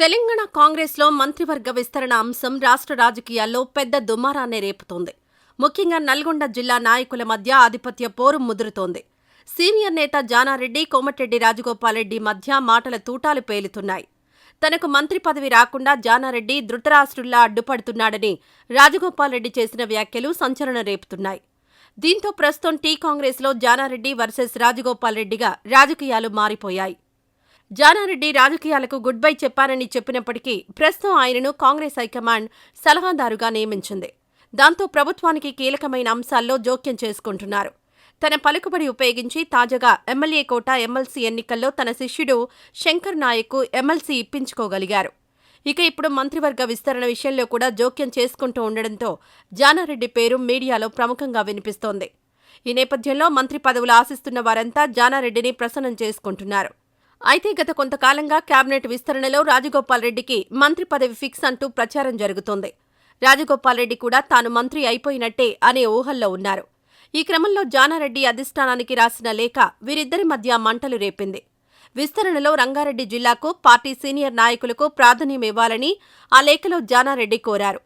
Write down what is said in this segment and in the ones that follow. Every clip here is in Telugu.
తెలంగాణ కాంగ్రెస్లో మంత్రివర్గ విస్తరణ అంశం రాష్ట్ర రాజకీయాల్లో పెద్ద దుమారాన్ని రేపుతోంది. ముఖ్యంగా నల్గొండ జిల్లా నాయకుల మధ్య ఆధిపత్య పోరు ముదురుతోంది. సీనియర్ నేత జానారెడ్డి కోమటిరెడ్డి రాజగోపాల్రెడ్డి మధ్య మాటల తూటాలు పేలుతున్నాయి. తనకు మంత్రి పదవి రాకుండా జానారెడ్డి ధృతరాష్ట్రుల్లా అడ్డుపడుతున్నాడని రాజగోపాల్రెడ్డి చేసిన వ్యాఖ్యలు సంచలనం రేపుతున్నాయి. దీంతో ప్రస్తుతం టీ కాంగ్రెస్లో జానారెడ్డి వర్సెస్ రాజగోపాల్రెడ్డిగా రాజకీయాలు మారిపోయాయి. జానారెడ్డి రాజకీయాలకు గుడ్ బై చెప్పారని చెప్పినప్పటికీ ప్రస్తుతం ఆయనను కాంగ్రెస్ హైకమాండ్ సలహాదారుగా నియమించింది. దాంతో ప్రభుత్వానికి కీలకమైన అంశాల్లో జోక్యం చేసుకుంటున్నారు. తన పలుకుబడి ఉపయోగించి తాజాగా ఎమ్మెల్యే కోట ఎమ్మెల్సీ ఎన్నికల్లో తన శిష్యుడు శంకర్ నాయక్ ఎమ్మెల్సీ ఇప్పించుకోగలిగారు. ఇక ఇప్పుడు మంత్రివర్గ విస్తరణ విషయంలో కూడా జోక్యం చేసుకుంటూ ఉండడంతో జానారెడ్డి పేరు మీడియాలో ప్రముఖంగా వినిపిస్తోంది. ఈ నేపథ్యంలో మంత్రి పదవులు ఆశిస్తున్న వారంతా జానారెడ్డిని ప్రసన్నం చేసుకుంటున్నారు. అయితే గత కొంతకాలంగా కేబినెట్ విస్తరణలో రాజగోపాల్ రెడ్డికి మంత్రి పదవి ఫిక్స్ అంటూ ప్రచారం జరుగుతోంది. రాజగోపాల్ రెడ్డి కూడా తాను మంత్రి అయిపోయినట్టే అనే ఊహల్లో ఉన్నారు. ఈ క్రమంలో జానారెడ్డి అధిష్టానానికి రాసిన లేఖ వీరిద్దరి మధ్య మంటలు రేపింది. విస్తరణలో రంగారెడ్డి జిల్లాకు పార్టీ సీనియర్ నాయకులకు ప్రాధాన్యం ఇవ్వాలని ఆ లేఖలో జానారెడ్డి కోరారు.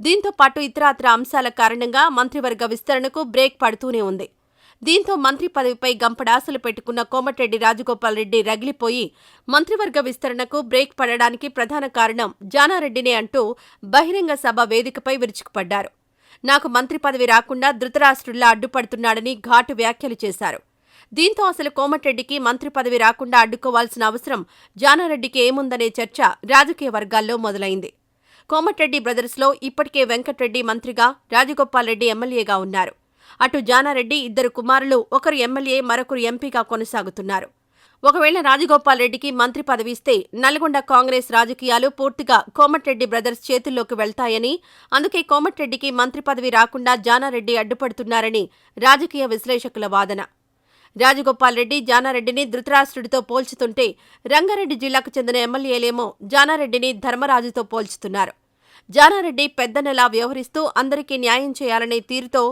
దీంతో పాటు ఇతరాతర అంశాల కారణంగా మంత్రివర్గ విస్తరణకు బ్రేక్ పడుతూనే ఉంది. దీంతో మంత్రి పదవిపై గంపడాశలు పెట్టుకున్న కోమటిరెడ్డి రాజగోపాల్ రెడ్డి రగిలిపోయి మంత్రివర్గ విస్తరణకు బ్రేక్ పడడానికి ప్రధాన కారణం జానారెడ్డినే అంటూ బహిరంగ సభ వేదికపై విరుచుకుపడ్డారు. నాకు మంత్రి పదవి రాకుండా ధృతరాష్ట్రుల్లా అడ్డుపడుతున్నాడని ఘాటు వ్యాఖ్యలు చేశారు. దీంతో అసలు కోమటిరెడ్డికి మంత్రి పదవి రాకుండా అడ్డుకోవాల్సిన అవసరం జానారెడ్డికి ఏముందనే చర్చ రాజకీయ వర్గాల్లో మొదలైంది. కోమటిరెడ్డి బ్రదర్స్లో ఇప్పటికే వెంకట్రెడ్డి మంత్రిగా రాజగోపాల్ రెడ్డి ఎమ్మెల్యేగా ఉన్నారు. అటు జానారెడ్డి ఇద్దరు కుమారులు ఒకరు ఎమ్మెల్యే మరొకరు ఎంపీగా కొనసాగుతున్నారు. ఒకవేళ రాజగోపాల్ రెడ్డికి మంత్రి పదవి ఇస్తే నల్గొండ కాంగ్రెస్ రాజకీయాలు పూర్తిగా కోమటిరెడ్డి బ్రదర్స్ చేతుల్లోకి వెళ్తాయని అందుకే కోమటిరెడ్డికి మంత్రి పదవి రాకుండా జానారెడ్డి అడ్డుపడుతున్నారని రాజకీయ విశ్లేషకుల వాదన. రాజగోపాల్ రెడ్డి జానారెడ్డిని ధృతరాష్ట్రుడితో పోల్చుతుంటే రంగారెడ్డి జిల్లాకు చెందిన ఎమ్మెల్యేలేమో జానారెడ్డిని ధర్మరాజుతో పోల్చుతున్నారు. జానారెడ్డి పెద్దనలా వ్యవహరిస్తూ అందరికీ న్యాయం చేయాలనే తీరుతో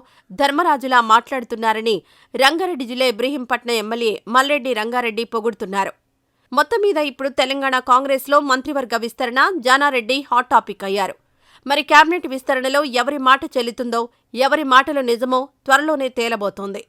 ధర్మరాజులా మాట్లాడుతున్నారని రంగారెడ్డి జిల్లా ఇబ్రహీంపట్నం ఎమ్మెల్యే మల్రెడ్డి రంగారెడ్డి పొగుడుతున్నారు. మొత్తం మీద ఇప్పుడు తెలంగాణ కాంగ్రెస్లో మంత్రివర్గ విస్తరణ జానారెడ్డి హాట్ టాపిక్ అయ్యారు. మరి కేబినెట్ విస్తరణలో ఎవరి మాట చెల్లుతుందో ఎవరి మాటలు నిజమో త్వరలోనే తేలబోతోంది.